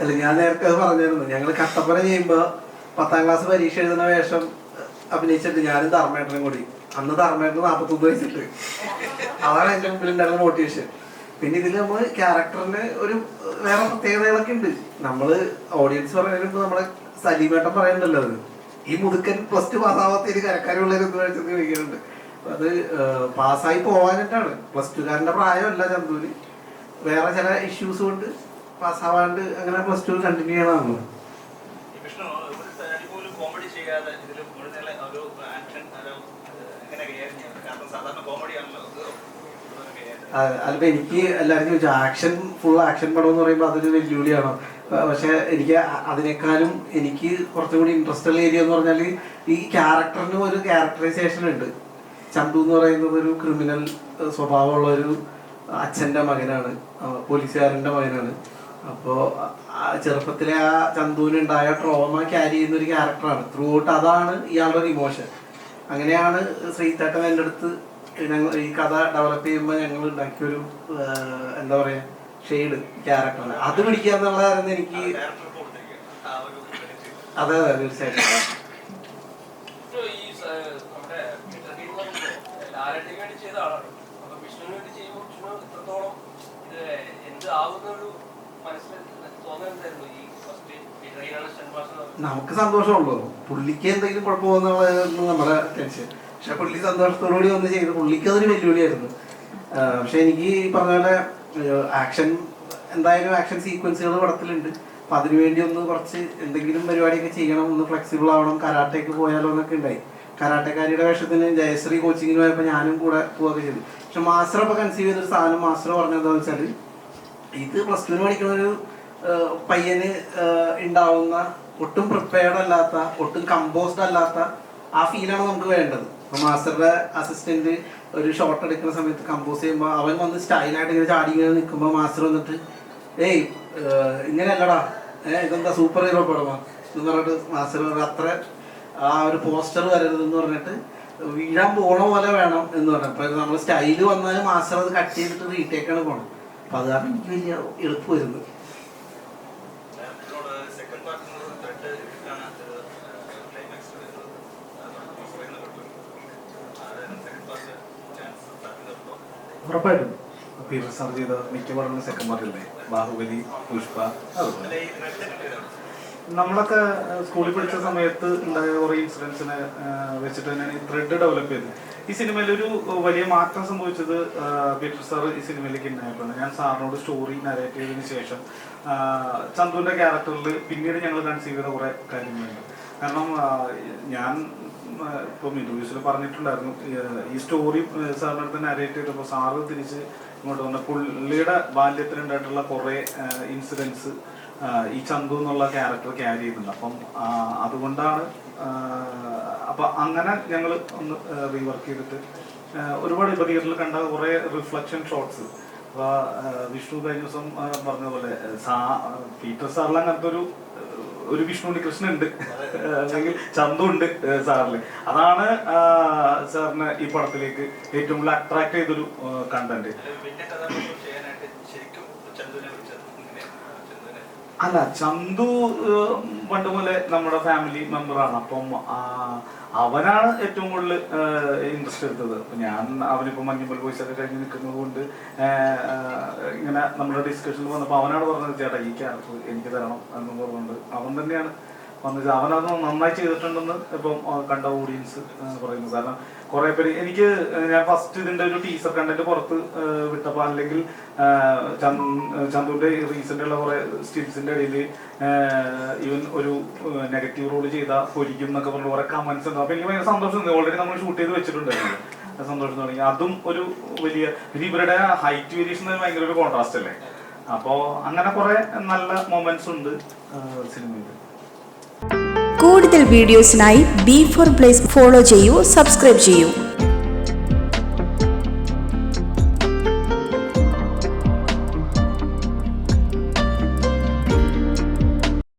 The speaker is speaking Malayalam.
അല്ല ഞാൻ നേരത്തെ അത് പറഞ്ഞിരുന്നു. ഞങ്ങൾ കട്ടപ്പന ചെയ്യുമ്പോ പത്താം ക്ലാസ് പരീക്ഷ എഴുതുന്ന വേഷം അഭിനയിച്ചിട്ട് ഞാനും ധർമ്മേട്ടനും കൂടി. അന്ന് ധർമ്മേട്ടന് നാപ്പത്തൊന്ന് വയസ്സിട്ട് അതാണ് എന്റെ മുമ്പിൽ ഉണ്ടായിരുന്ന മോട്ടിവേഷൻ പിന്നെ ഇതിൽ നമ്മൾ ക്യാരക്ടറിന് ഒരു വേറെ പ്രത്യേകതകളൊക്കെ ഉണ്ട്. നമ്മൾ ഓഡിയൻസ് പറയുന്നത് നമ്മളെ സലീമേട്ടൻ പറയുന്നുണ്ടല്ലോ അത്. ഈ മുതുക്കൻ പ്ലസ് ടു പാസ്സാവാത്ത കരക്കാരുള്ളവരെന്ന് വെച്ചത് ചോദിക്കുന്നുണ്ട്. അപ്പൊ അത് പാസ്സായി പോവാനായിട്ടാണ് പ്ലസ് ടുകാരന്റെ പ്രായമല്ല ചന്ദൂര് വേറെ ചില ഇഷ്യൂസ് കൊണ്ട് പാസ്സാവാണ്ട് അങ്ങനെ പ്ലസ് ടു കണ്ടിന്യൂ ചെയ്യണം ഈ അതിപ്പോ എനിക്ക് എല്ലാവരും ചോദിച്ചു ആക്ഷൻ ഫുൾ ആക്ഷൻ പടം എന്ന് പറയുമ്പോൾ അതൊരു വെല്ലുവിളിയാണ്? പക്ഷെ എനിക്ക് അതിനേക്കാളും എനിക്ക് കുറച്ചും കൂടി ഇൻട്രസ്റ്റ് ഉള്ള ഏരിയ എന്ന് പറഞ്ഞാൽ ഈ ക്യാരക്ടറിനും ഒരു ക്യാരക്ടറൈസേഷൻ ഉണ്ട്. ചന്തു എന്ന് പറയുന്നത് ഒരു ക്രിമിനൽ സ്വഭാവമുള്ള ഒരു അച്ഛന്റെ മകനാണ്. പോലീസുകാരന്റെ മകനാണ്. അപ്പോൾ ചെറുപ്പത്തിലെ ആ ചന്തുവിന് ഉണ്ടായ ട്രോമ ക്യാരി ചെയ്യുന്ന ഒരു ക്യാരക്ടറാണ് ത്രൂ ഔട്ട് അതാണ് ഇയാളുടെ ഒരു ഇമോഷൻ അങ്ങനെയാണ് ശ്രീതേട്ടൻ എന്റെ അടുത്ത് ഞങ്ങൾ ഈ കഥ ഡെവലപ്പ് ചെയ്യുമ്പോൾ ഞങ്ങൾ ഉണ്ടാക്കിയൊരു എന്താ പറയുക ഷെയ്ഡ് ക്യാരക്ടറാണ് അത് പിടിക്കുക എന്നുള്ളതായിരുന്നു എനിക്ക്. അതെ അതെ തീർച്ചയായിട്ടും. നമ്മുടെ ചെയ്ത ആളാണ്. നമുക്ക് സന്തോഷമുള്ളൂ. പുള്ളിക്ക് എന്തെങ്കിലും കുഴപ്പമോന്നുള്ളതായിരുന്നു നമ്മുടെ ടെൻഷൻ. പക്ഷെ പുള്ളി സന്തോഷത്തോടുകൂടി വന്ന് ചെയ്ത് പുള്ളിക്ക് അതൊരു വെല്ലുവിളിയായിരുന്നു. പക്ഷെ എനിക്ക് ഈ പറഞ്ഞ പോലെ ആക്ഷൻ എന്തായാലും ആക്ഷൻ സീക്വൻസുകൾ പടത്തിലുണ്ട്. അപ്പൊ അതിനുവേണ്ടി ഒന്ന് കുറച്ച് എന്തെങ്കിലും പരിപാടിയൊക്കെ ചെയ്യണം ഒന്ന് ഫ്ലെക്സിബിൾ ആവണം കരാട്ടയ്ക്ക് പോയാലോ എന്നൊക്കെ ഉണ്ടായി. കരാട്ടക്കാരിയുടെ വേഷത്തിന് ജയശ്രീ കോച്ചിങ്ങിന് പോയപ്പോൾ ഞാനും കൂടെ പോവുകയൊക്കെ ചെയ്തു. പക്ഷെ മാസ്റ്റർ അപ്പൊ കൺസീവ് ചെയ്തൊരു സാധനം മാസ്റ്റർ പറഞ്ഞതെന്ന് വെച്ചാൽ ഇത് പ്ലസ് ടുവിന് പഠിക്കുന്ന ഒരു പയ്യന് ഉണ്ടാവുന്ന ഒട്ടും പ്രിപ്പയർഡ് അല്ലാത്ത ഒട്ടും കമ്പോസ്ഡ് അല്ലാത്ത ആ ഫീലാണ് നമുക്ക് വേണ്ടത്. അപ്പൊ മാസ്റ്ററുടെ അസിസ്റ്റന്റ് ഒരു ഷോട്ട് എടുക്കുന്ന സമയത്ത് കമ്പോസ് ചെയ്യുമ്പോൾ അവൻ വന്ന് സ്റ്റൈലായിട്ട് ഇങ്ങനെ ചാടി ഇങ്ങനെ നിൽക്കുമ്പോൾ മാസ്റ്റർ വന്നിട്ട് ഏയ് ഇങ്ങനെയല്ലടാ ഏഹ് ഇതെന്താ സൂപ്പർ ഹീറോ പടമാ എന്ന് പറഞ്ഞിട്ട് മാസ്റ്റർ അത്ര ആ ഒരു പോസ്റ്റർ വരരുതെന്ന് പറഞ്ഞിട്ട് വീഴാൻ പോണ പോലെ വേണം എന്ന് പറഞ്ഞു. അപ്പൊ നമ്മൾ സ്റ്റൈൽ വന്നാൽ മാസ്റ്റർ അത് കട്ട് ചെയ്തിട്ട് റീടേക്കാണ് പോണം അപ്പൊ അത് കാരണം എനിക്ക് വലിയ എളുപ്പമായിരുന്നു? ഉറപ്പായിട്ടും. ചെയ്ത സെക്കൻഡ് പാർട്ടില്ലേ ബാഹുബലി പുഷ്പ അതുപോലെ. നമ്മളൊക്കെ സ്കൂളിൽ പഠിച്ച സമയത്ത് ഉണ്ടായ കുറെ ഇൻസിഡൻസിനെ വെച്ചിട്ട് തന്നെയാണ് ഈ ത്രെഡ് ഡെവലപ്പ് ചെയ്തത് ഈ സിനിമയിൽ ഒരു വലിയ മാറ്റം സംഭവിച്ചത് പീറ്റർ സാർ ഈ സിനിമയിലേക്ക് ഉണ്ടായപ്പോഴാണ്. ഞാൻ സാറിനോട് സ്റ്റോറി നരേറ്റ് ചെയ്തതിന് ശേഷം ചന്തുവിന്റെ ക്യാരക്ടറിൽ പിന്നീട് ഞങ്ങൾ കൺസീവ് ചെയ്ത കുറെ കാര്യങ്ങളുണ്ട്. കാരണം ഞാൻ ഇപ്പം ഇന്റർവ്യൂസിൽ പറഞ്ഞിട്ടുണ്ടായിരുന്നു ഈ- സ്റ്റോറി സാറിന്റെ അടുത്ത് നരേറ്റ് ചെയ്തപ്പോൾ സാറ് തിരിച്ച് ഇങ്ങോട്ട് വന്ന പുള്ളിയുടെ ബാല്യത്തിലുണ്ടായിട്ടുള്ള കുറേ ഇൻസിഡൻസ് ഈ ചന്തു എന്നുള്ള ക്യാരക്ടർ ക്യാരി ചെയ്യുന്നുണ്ട്. അപ്പം അതുകൊണ്ടാണ് അപ്പൊ അങ്ങനെ ഞങ്ങൾ ഒന്ന് റീവർക്ക് ചെയ്തിട്ട് ഒരുപാട് ഇപ്പൊ തിയേറ്ററിൽ കണ്ട കുറെ റിഫ്ലക്ഷൻ ഷോട്ട്സ് അപ്പൊ വിഷ്ണു കഴിഞ്ഞ ദിവസം പറഞ്ഞ പോലെ സാ പീറ്റർ സാറിൽ അങ്ങനത്തെ ഒരു ഒരു വിഷ്ണു ഉണ്ണികൃഷ്ണൻ ഉണ്ട് അല്ലെങ്കിൽ ചന്തു ഉണ്ട് സാറിൽ അതാണ് സാറിന് ഈ പടത്തിലേക്ക് ഏറ്റവും കൂടുതൽ അട്രാക്ട് ചെയ്തൊരു കണ്ടന്റ് അല്ല, വലിയ കഥാപാത്രം ചെയ്യാനായിട്ട് ശരിക്കും ചന്തുവിനെ വിളിച്ചത് ഇങ്ങനെയാണ്. ചന്തുവിനെ അല്ല ചന്തു പണ്ട് മുതലേ നമ്മുടെ ഫാമിലി മെമ്പറാണ് അപ്പം അവനാണ് ഏറ്റവും കൂടുതൽ ഇൻട്രസ്റ്റ് എടുത്തത്. ഞാൻ അവനിപ്പോ മഞ്ഞുമ്പൽ വോയിസ് ഒക്കെ കഴിഞ്ഞ് നിൽക്കുന്നത് കൊണ്ട് ഇങ്ങനെ നമ്മുടെ ഡിസ്കഷനിൽ വന്നപ്പോൾ അവനാണ് പറഞ്ഞത് ചേട്ടാ ഈ ക്യാരക്ടർ എനിക്ക് തരണം എന്ന് പറഞ്ഞുകൊണ്ട് അവൻ തന്നെയാണ് വന്നത് അവനത് നന്നായി ചെയ്തിട്ടുണ്ടെന്ന് ഇപ്പം കണ്ട ഓഡിയൻസ് പറയുന്നു. കാരണം കുറെ പേര് എനിക്ക് ഞാൻ ഫസ്റ്റ് ഇതിന്റെ ഒരു ടീസർ കണ്ടന്റ് പുറത്ത് വിട്ടപ്പോ അല്ലെങ്കിൽ ചന്ദുവിന്റെ റീസെന്റ് ഉള്ള കുറെ സ്റ്റിൽസിന്റെ ഇടയിൽ ഇവൻ ഒരു നെഗറ്റീവ് റോൾ ചെയ്ത പൊരിക്കും എന്നൊക്കെ പറഞ്ഞ കുറെ കമന്റ്സ് ഉണ്ട്. അപ്പൊ എനിക്ക് ഭയങ്കര സന്തോഷം ഓൾറെഡി നമ്മൾ ഷൂട്ട് ചെയ്ത് വെച്ചിട്ടുണ്ടായിരുന്നു. സന്തോഷം തുടങ്ങി അതും ഒരു വലിയ പിന്നെ ഇവരുടെ ഹൈറ്റ് വേരിയേഷൻ ഭയങ്കര ഒരു കോൺട്രാസ്റ്റ് അല്ലേ? അപ്പോ അങ്ങനെ കുറെ നല്ല മൊമെന്റ്സ് ഉണ്ട് സിനിമയിൽ കൂടുതൽ വീഡിയോസിനായി ബി ഫോർ പ്ലേസ് ഫോളോ ചെയ്യൂ സബ്സ്ക്രൈബ് ചെയ്യൂ.